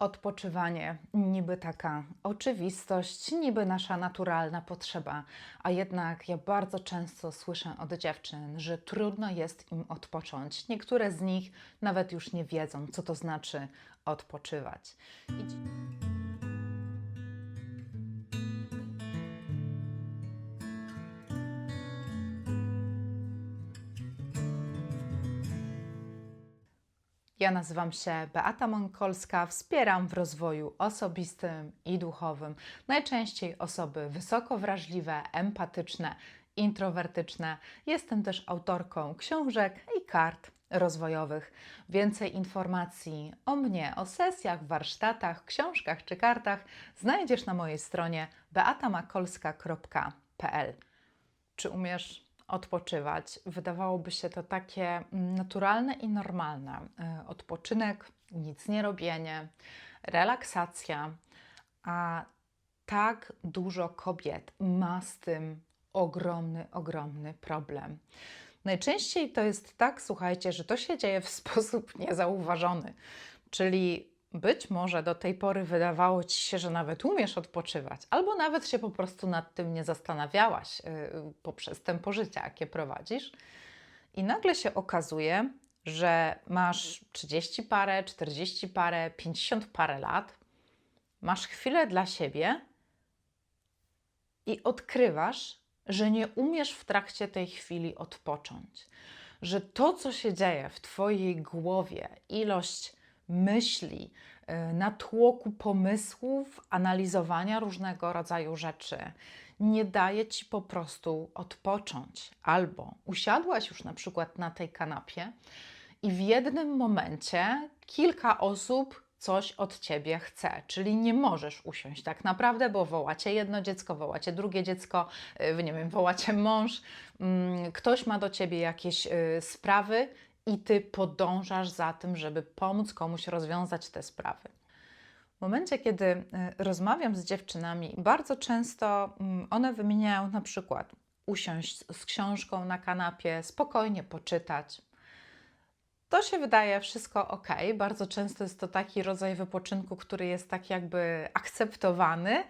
Odpoczywanie niby taka oczywistość, niby nasza naturalna potrzeba, a jednak ja bardzo często słyszę od dziewczyn, że trudno jest im odpocząć. Niektóre z nich nawet już nie wiedzą, co to znaczy odpoczywać. Ja nazywam się Beata Mąkolska, wspieram w rozwoju osobistym i duchowym najczęściej osoby wysoko wrażliwe, empatyczne, introwertyczne. Jestem też autorką książek i kart rozwojowych. Więcej informacji o mnie, o sesjach, warsztatach, książkach czy kartach znajdziesz na mojej stronie beatamakolska.pl. Czy umiesz odpoczywać? Wydawałoby się to takie mm, naturalne i normalne. Y, Odpoczynek, nic nie robienie, relaksacja, a tak dużo kobiet ma z tym ogromny, ogromny problem. Najczęściej to jest tak, słuchajcie, że to się dzieje w sposób niezauważony. Czyli być może do tej pory wydawało ci się, że nawet umiesz odpoczywać, albo nawet się po prostu nad tym nie zastanawiałaś yy, poprzez tempo życia, jakie prowadzisz. I nagle się okazuje, że masz 30 parę, 40 parę, 50 parę lat, masz chwilę dla siebie i odkrywasz, że nie umiesz w trakcie tej chwili odpocząć. Że to, co się dzieje w Twojej głowie, ilość myśli, y, natłoku pomysłów, analizowania różnego rodzaju rzeczy, nie daje Ci po prostu odpocząć. Albo usiadłaś już na przykład na tej kanapie i w jednym momencie kilka osób coś od ciebie chce, czyli nie możesz usiąść tak naprawdę, bo wołacie jedno dziecko, wołacie drugie dziecko, yy, nie wiem, wołacie mąż, mm, ktoś ma do ciebie jakieś yy, sprawy i ty podążasz za tym, żeby pomóc komuś rozwiązać te sprawy. W momencie, kiedy y, rozmawiam z dziewczynami, bardzo często mm, one wymieniają na przykład usiąść z książką na kanapie, spokojnie poczytać. To się wydaje wszystko ok. Bardzo często jest to taki rodzaj wypoczynku, który jest tak jakby akceptowany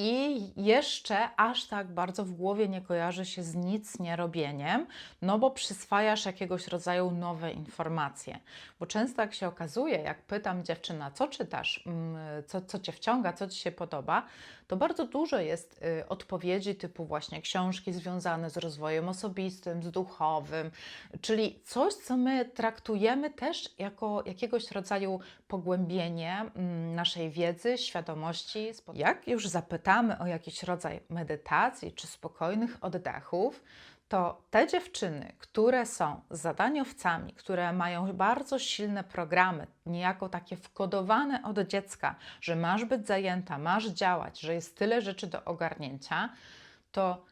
i jeszcze aż tak bardzo w głowie nie kojarzy się z nic nie robieniem, no bo przyswajasz jakiegoś rodzaju nowe informacje. Bo często jak się okazuje, jak pytam dziewczyna, co czytasz, mm, co, co cię wciąga, co ci się podoba, to bardzo dużo jest y, odpowiedzi typu właśnie książki związane z rozwojem osobistym, z duchowym, czyli coś, co my traktujemy też jako jakiegoś rodzaju pogłębienie mm, naszej wiedzy, świadomości. Jak już zapytamy o jakiś rodzaj medytacji czy spokojnych oddechów, to te dziewczyny, które są zadaniowcami, które mają bardzo silne programy, niejako takie wkodowane od dziecka, że masz być zajęta, masz działać, że jest tyle rzeczy do ogarnięcia, to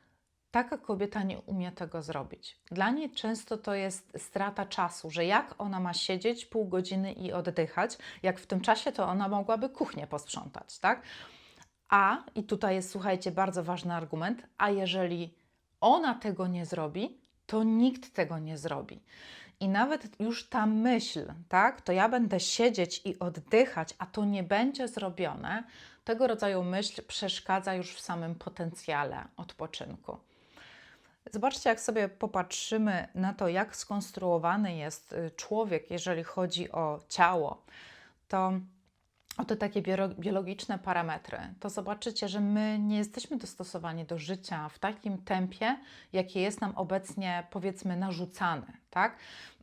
taka kobieta nie umie tego zrobić. Dla niej często to jest strata czasu, że jak ona ma siedzieć pół godziny i oddychać, jak w tym czasie to ona mogłaby kuchnię posprzątać, tak? A, i tutaj jest, słuchajcie, bardzo ważny argument, a jeżeli ona tego nie zrobi, to nikt tego nie zrobi. I nawet już ta myśl, tak, to ja będę siedzieć i oddychać, a to nie będzie zrobione, tego rodzaju myśl przeszkadza już w samym potencjale odpoczynku. Zobaczcie, jak sobie popatrzymy na to, jak skonstruowany jest y, człowiek, jeżeli chodzi o ciało, to o te takie biolo- biologiczne parametry, to zobaczycie, że my nie jesteśmy dostosowani do życia w takim tempie, jakie jest nam obecnie, powiedzmy, narzucane, tak?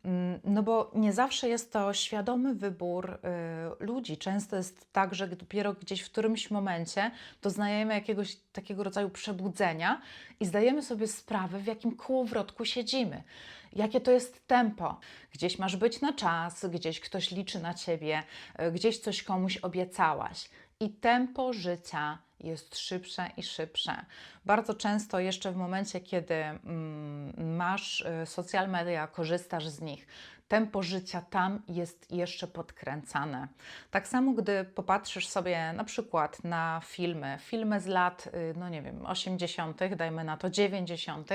Mm, No bo nie zawsze jest to świadomy wybór y, ludzi. Często jest tak, że dopiero gdzieś w którymś momencie doznajemy jakiegoś takiego rodzaju przebudzenia i zdajemy sobie sprawę, w jakim kołowrotku siedzimy. Jakie to jest tempo? Gdzieś masz być na czas, gdzieś ktoś liczy na ciebie, y, gdzieś coś komuś obiecałaś. I tempo życia jest szybsze i szybsze. Bardzo często jeszcze w momencie, kiedy mm, masz y, social media, korzystasz z nich, tempo życia tam jest jeszcze podkręcane. Tak samo, gdy popatrzysz sobie na przykład na filmy, filmy z lat, y, no nie wiem, 80., dajmy na to 90.,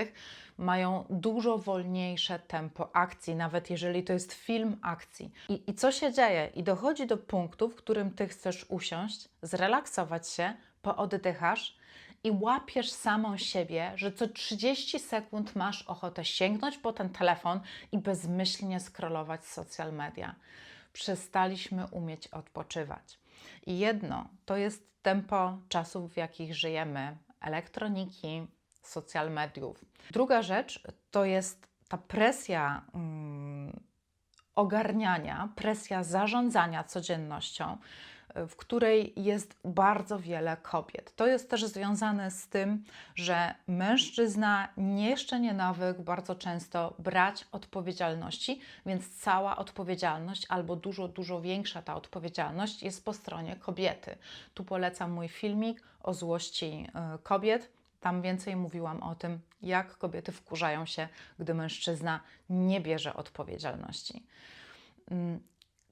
mają dużo wolniejsze tempo akcji, nawet jeżeli to jest film akcji. I, I co się dzieje? I dochodzi do punktu, w którym ty chcesz usiąść, zrelaksować się, pooddychasz i łapiesz samą siebie, że co 30 sekund masz ochotę sięgnąć po ten telefon i bezmyślnie scrollować social media. Przestaliśmy umieć odpoczywać. I jedno to jest tempo czasów, w jakich żyjemy, elektroniki, social mediów. Druga rzecz to jest ta presja mm, ogarniania, presja zarządzania codziennością, w której jest bardzo wiele kobiet. To jest też związane z tym, że mężczyzna jeszcze nie nawyk bardzo często brać odpowiedzialności, więc cała odpowiedzialność albo dużo, dużo większa ta odpowiedzialność jest po stronie kobiety. Tu polecam mój filmik o złości y, kobiet. Tam więcej mówiłam o tym, jak kobiety wkurzają się, gdy mężczyzna nie bierze odpowiedzialności. Mm,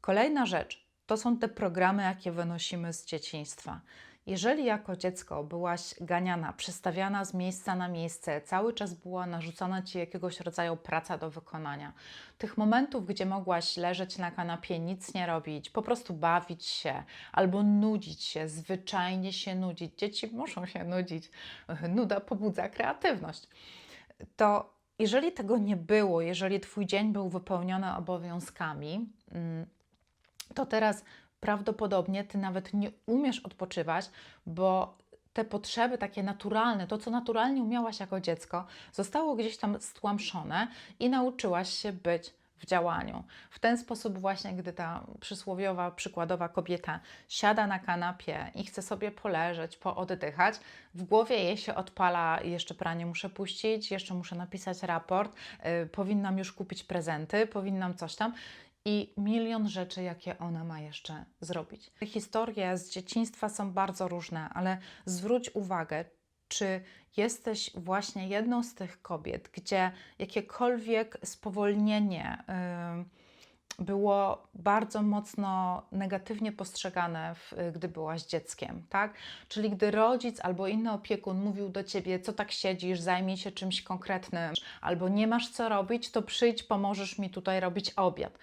kolejna rzecz to są te programy, jakie wynosimy z dzieciństwa. Jeżeli jako dziecko byłaś ganiana, przestawiana z miejsca na miejsce, cały czas była narzucana ci jakiegoś rodzaju praca do wykonania, tych momentów, gdzie mogłaś leżeć na kanapie, nic nie robić, po prostu bawić się albo nudzić się, zwyczajnie się nudzić, dzieci muszą się nudzić, nuda pobudza kreatywność, to jeżeli tego nie było, jeżeli Twój dzień był wypełniony obowiązkami, mm, to teraz prawdopodobnie ty nawet nie umiesz odpoczywać, bo te potrzeby takie naturalne, to co naturalnie umiałaś jako dziecko, zostało gdzieś tam stłamszone i nauczyłaś się być w działaniu. W ten sposób właśnie, gdy ta przysłowiowa, przykładowa kobieta siada na kanapie i chce sobie poleżeć, pooddychać, w głowie jej się odpala, jeszcze pranie muszę puścić, jeszcze muszę napisać raport, yy, powinnam już kupić prezenty, powinnam coś tam i milion rzeczy, jakie ona ma jeszcze zrobić. Historie z dzieciństwa są bardzo różne, ale zwróć uwagę, czy jesteś właśnie jedną z tych kobiet, gdzie jakiekolwiek spowolnienie było bardzo mocno negatywnie postrzegane, gdy byłaś dzieckiem, tak? Czyli gdy rodzic albo inny opiekun mówił do ciebie, co tak siedzisz, zajmij się czymś konkretnym, albo nie masz co robić, to przyjdź, pomożesz mi tutaj robić obiad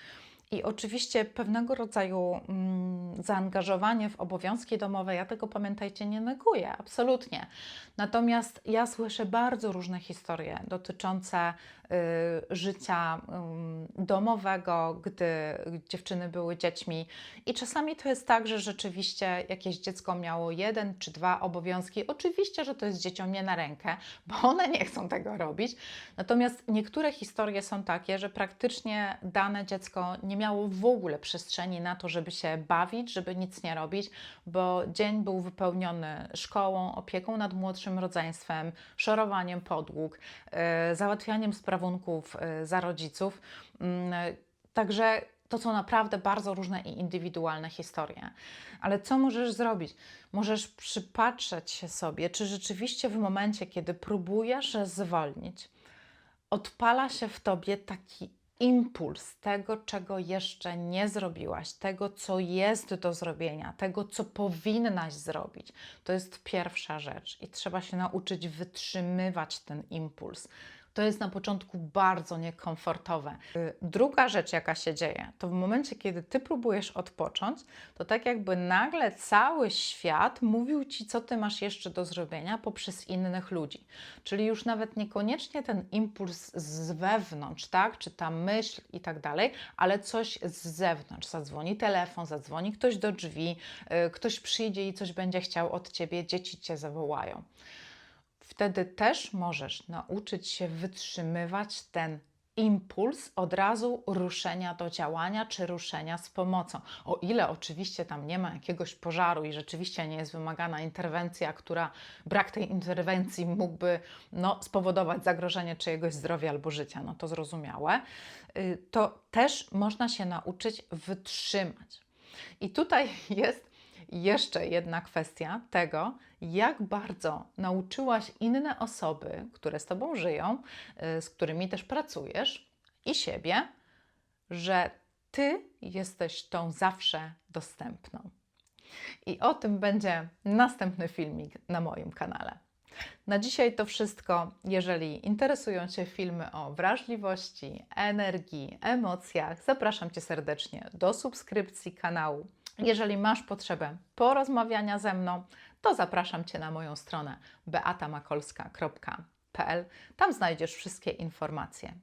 i oczywiście pewnego rodzaju mm, zaangażowanie w obowiązki domowe, ja tego pamiętajcie, nie neguję, absolutnie. Natomiast ja słyszę bardzo różne historie dotyczące życia y, domowego, gdy dziewczyny były dziećmi. I czasami to jest tak, że rzeczywiście jakieś dziecko miało jeden czy dwa obowiązki. Oczywiście, że to jest dzieciom nie na rękę, bo one nie chcą tego robić. Natomiast niektóre historie są takie, że praktycznie dane dziecko nie miało w ogóle przestrzeni na to, żeby się bawić, żeby nic nie robić, bo dzień był wypełniony szkołą, opieką nad młodszym rodzeństwem, szorowaniem podłóg, yy, załatwianiem sprawunków yy, za rodziców. Yy, także to są naprawdę bardzo różne i indywidualne historie. Ale co możesz zrobić? Możesz przypatrzeć się sobie, czy rzeczywiście w momencie, kiedy próbujesz zwolnić, odpala się w tobie taki impuls tego, czego jeszcze nie zrobiłaś, tego, co jest do zrobienia, tego, co powinnaś zrobić. To jest pierwsza rzecz i trzeba się nauczyć wytrzymywać ten impuls. To jest na początku bardzo niekomfortowe. Y, druga rzecz, jaka się dzieje, to w momencie, kiedy ty próbujesz odpocząć, to tak jakby nagle cały świat mówił ci, co ty masz jeszcze do zrobienia poprzez innych ludzi. Czyli już nawet niekoniecznie ten impuls z wewnątrz, tak, czy ta myśl i tak dalej, ale coś z zewnątrz. Zadzwoni telefon, zadzwoni ktoś do drzwi, y, ktoś przyjdzie i coś będzie chciał od ciebie, dzieci cię zawołają wtedy też możesz nauczyć się wytrzymywać ten impuls od razu ruszenia do działania czy ruszenia z pomocą. O ile oczywiście tam nie ma jakiegoś pożaru i rzeczywiście nie jest wymagana interwencja, która brak tej interwencji mógłby no, spowodować zagrożenie czyjegoś zdrowia albo życia, no to zrozumiałe, y, to też można się nauczyć wytrzymać. I tutaj jest jeszcze jedna kwestia tego, jak bardzo nauczyłaś inne osoby, które z Tobą żyją, y, z którymi też pracujesz, i siebie, że Ty jesteś tą zawsze dostępną. I o tym będzie następny filmik na moim kanale. Na dzisiaj to wszystko. Jeżeli interesują Cię filmy o wrażliwości, energii, emocjach, zapraszam Cię serdecznie do subskrypcji kanału. Jeżeli masz potrzebę porozmawiania ze mną, to zapraszam Cię na moją stronę beatamakolska.pl. Tam znajdziesz wszystkie informacje.